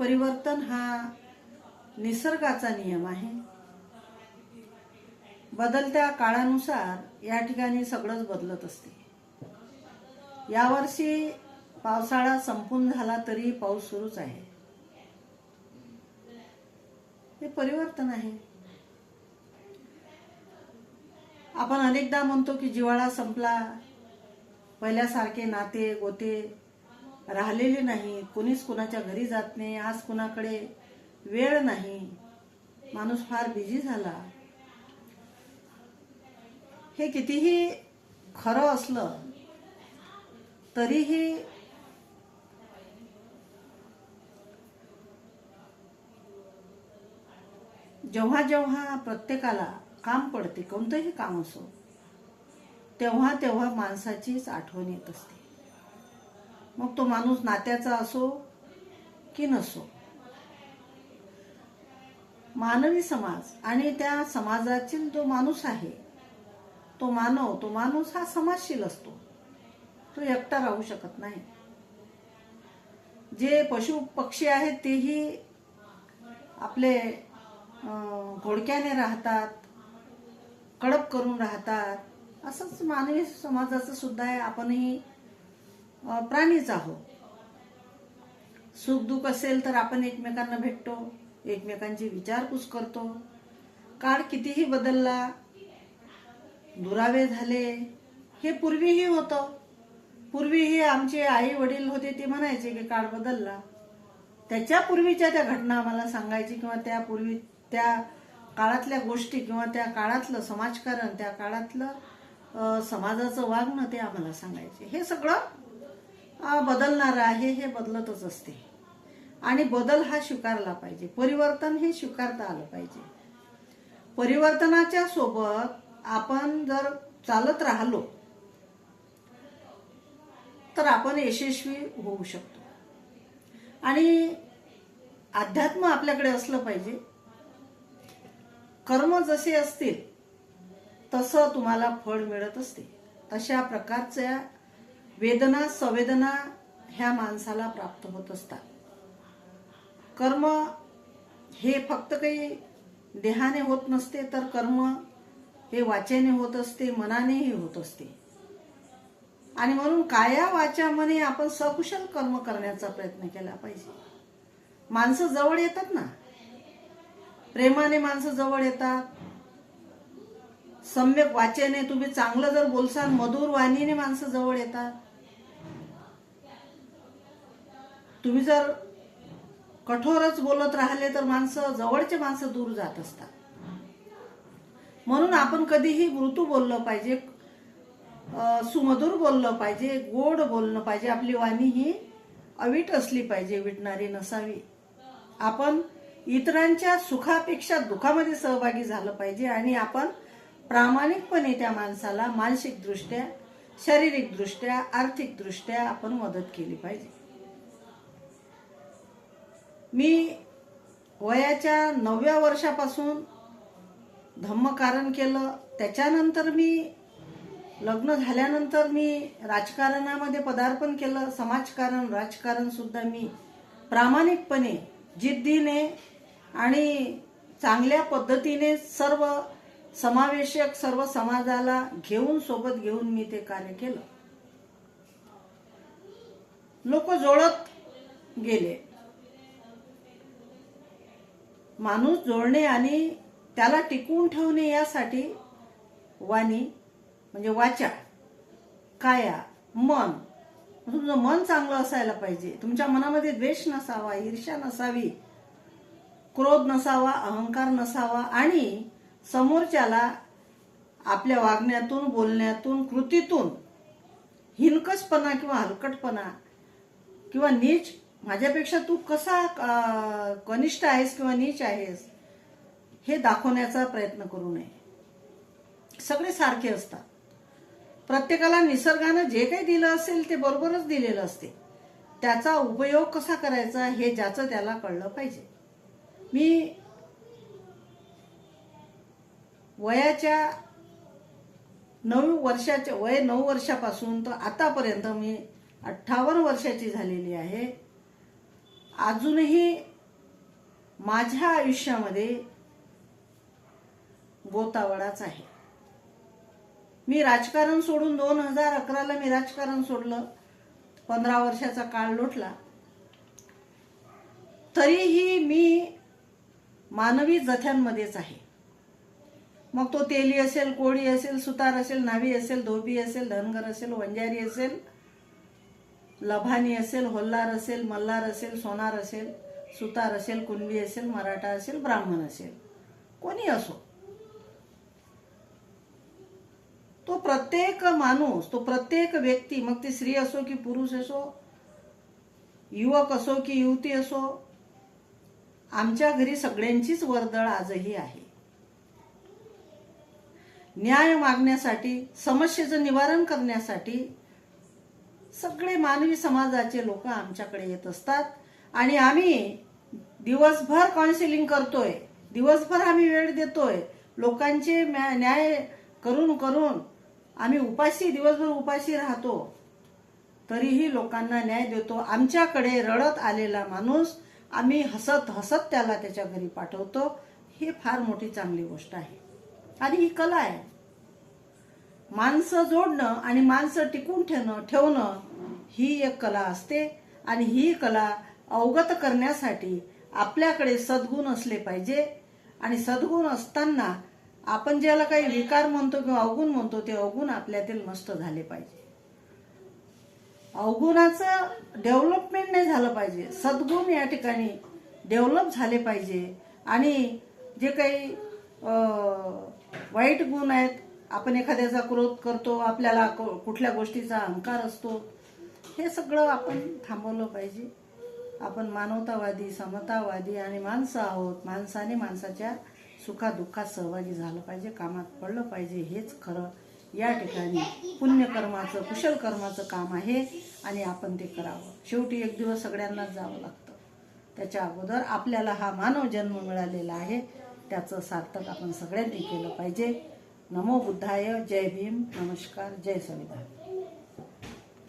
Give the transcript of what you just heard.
परिवर्तन हा निसर्गाचा नियम आहे. बदलत्या काळानुसार या ठिकाणी सगळंच बदलत असते. यावर्षी पावसाळा संपून झाला तरी पाऊस सुरूच आहे. हे परिवर्तन आहे. आपण अनेकदा म्हणतो की जिवाळा संपला पहिल्यासारखे नाते गोते राहिलेले नाही कोणीच कुणाच्या घरी जात नाही आज कुणाकडे वेळ नाही. माणूस फार बिझी झाला. हे कितीही खरं असलं तरीही जेव्हा जेव्हा प्रत्येकाला काम पडते कोणतंही काम असो तेव्हा तेव्हा माणसाचीच आठवण येत असते. मग तो माणूस नात्याचा असो की नसो. मानवी समाज आणि त्या समाजातील जो माणूस आहे तो मानव तो माणूस हा समाजशील असतो. तो एकटा राहू शकत नाही. जे पशु पक्षी आहेत तेही आपले घोडक्याने राहतात कडक करून राहतात. असंच मानवी समाजाचं सुद्धा आहे. आपणही प्राणीच आहोत. सुख दुःख असेल तर आपण एकमेकांना भेटतो एकमेकांची विचारपूस करतो. काळ कितीही बदलला दुरावे झाले हे पूर्वीही होतं. पूर्वीही आमचे आई वडील होते ते म्हणायचे की काळ बदलला. त्याच्या पूर्वीच्या त्या घटना आम्हाला सांगायची किंवा त्या पूर्वी त्या काळातल्या गोष्टी किंवा त्या काळातलं समाजकारण त्या काळातलं समाजाचं वागणं ते आम्हाला सांगायचे. हे सगळं बदलणारं आहे हे बदलतच असते. आणि बदल हा स्वीकारला पाहिजे. परिवर्तन हे स्वीकारता आलं पाहिजे. परिवर्तनाच्या सोबत आपण जर चालत राहिलो तर आपण यशस्वी होऊ शकतो. आणि अध्यात्म आपल्याकडे असलं पाहिजे. कर्म जसे असतील तसं तुम्हाला फळ मिळत असते. तशा प्रकारच्या वेदना संवेदना ह्या माणसाला प्राप्त होत असतात. कर्म हे फक्त काही देहाने होत नसते तर कर्म हे वाचेने होत असते मनानेही होत असते. आणि म्हणून काया वाचा मने आपण सकुशल कर्म करण्याचा प्रयत्न केला पाहिजे. माणसं जवळ येतात ना? प्रेमाने माणसं जवळ येतात. सम्यक वाचेने तुम्ही चांगलं जर बोलसाल मधुर वाणीने माणसं जवळ येतात. तुम्ही जर कठोरच बोलत राहिले तर माणसं जवळचे माणसं दूर जात असतात. म्हणून आपण कधीही मृत्यू बोललं पाहिजे सुमधुर बोललं पाहिजे गोड बोलणं पाहिजे आपली वाणी ही अवीट असली पाहिजे विटणारी नसावी. आपण इतरांच्या सुखापेक्षा दुखामध्ये सहभागी झालं पाहिजे आणि आपण प्रामाणिकपणे त्या माणसाला मानसिकदृष्ट्या शारीरिकदृष्ट्या आर्थिकदृष्ट्या आपण मदत केली पाहिजे. मी वयाच्या नवव्या वर्षापासून धम्मकारण केलं. त्याच्यानंतर मी लग्न झाल्यानंतर मी राजकारणामध्ये पदार्पण केलं. समाजकारण राजकारणसुद्धा मी प्रामाणिकपणे जिद्दीने आणि चांगल्या पद्धतीने सर्व समावेशक सर्व समाजाला घेऊन सोबत घेऊन मी ते कार्य केलं. लोक जोडत गेले. माणूस जोडणे आणि त्याला टिकवून ठेवणे यासाठी वाणी म्हणजे वाचा काया मन. तुमचं मन चांगलं असायला पाहिजे. तुमच्या मनामध्ये द्वेष नसावा ईर्ष्या नसावी क्रोध नसावा अहंकार नसावा आणि समोरच्याला आपल्या वागण्यातून बोलण्यातून कृतीतून हिनकसपणा किंवा हलकटपणा किंवा नीच माझ्यापेक्षा तू कसा कनिष्ठ आहेस किंवा नीच आहेस हे दाखवण्याचा प्रयत्न करू नये. सगळे सारखे असतात. प्रत्येकाला निसर्गानं जे काही दिलं असेल ते बरोबरच दिलेलं असते. त्याचा उपयोग कसा करायचा हे ज्याचं त्याला कळलं पाहिजे. मी वयाच्या नऊ वर्षाच्या वय नऊ वर्षापासून तर आतापर्यंत मी अठ्ठावन्न वर्षाची झालेली आहे. अजूनही माझ्या आयुष्यामध्ये गोतावळाच आहे. मी राजकारण सोडून दोन हजार अकराला मी राजकारण सोडलं. पंधरा वर्षाचा काळ लोटला. तरीही मी मानवी जथ्यांमध्येच आहे. मग तो तेली असेल कोळी असेल सुतार असेल नावी असेल धोबी असेल धनगर असेल वंजारी असेल लभानी असेल होल्लार असेल मल्हार असेल सोनार असेल सुतार असेल कुणबी असेल मराठा असेल ब्राह्मण असेल. कोणी असो. तो प्रत्येक माणूस तो प्रत्येक व्यक्ती मग ती स्त्री असो की पुरुष असो युवक असो की युवती असो आमच्या घरी सगळ्यांचीच वर्दळ आजही आहे. न्याय मागण्यासाठी समस्येचं निवारण करण्यासाठी सगळे मानवी समाजाचे लोक आमच्याकडे येत असतात. आणि आम्ही दिवसभर काउन्सिलिंग करतोय. दिवसभर आम्ही वेळ देतोय. लोकांचे म्या- न्याय करून करून आम्ही उपाशी दिवसभर उपाशी राहतो. तरीही लोकांना न्याय देतो. आमच्याकडे रडत आलेला माणूस आम्ही हसत हसत त्याला त्याच्या घरी पाठवतो. ही फार मोठी चांगली गोष्ट आहे. आणि ही कला आहे. माणसं जोडणं आणि माणसं टिकून ठेवणं ठेवणं ही एक कला असते. आणि ही कला अवगत करण्यासाठी आपल्याकडे सद्गुण असले पाहिजे. आणि सद्गुण असताना आपण ज्याला काही विकार म्हणतो किंवा अवगुण म्हणतो ते अवगुण आपल्यातील नष्ट झाले पाहिजे. अवगुणाचं डेव्हलपमेंट नाही झालं पाहिजे. सद्गुण या ठिकाणी डेव्हलप झाले पाहिजे. आणि जे काही वाईट गुण आहेत आपण एखाद्याचा क्रोध करतो आपल्याला क- कुठल्या गोष्टीचा अहंकार असतो हे सगळं आपण थांबवलं पाहिजे. आपण मानवतावादी समतावादी आणि माणसं आहोत. माणसाने माणसाच्या सुखादुःखात सहभागी झालं पाहिजे कामात पडलं पाहिजे. हेच खरं या ठिकाणी पुण्यकर्माचं कुशल कर्माचं काम आहे आणि आपण ते करावं. शेवटी एक दिवस सगळ्यांनाच जावं लागतं. त्याच्या अगोदर आपल्याला हा मानव जन्म मिळालेला आहे. त्याचं सार्थक आपण सगळ्यांनी केलं पाहिजे. नमो बुद्धाय जय भीम नमस्कार जय संविधान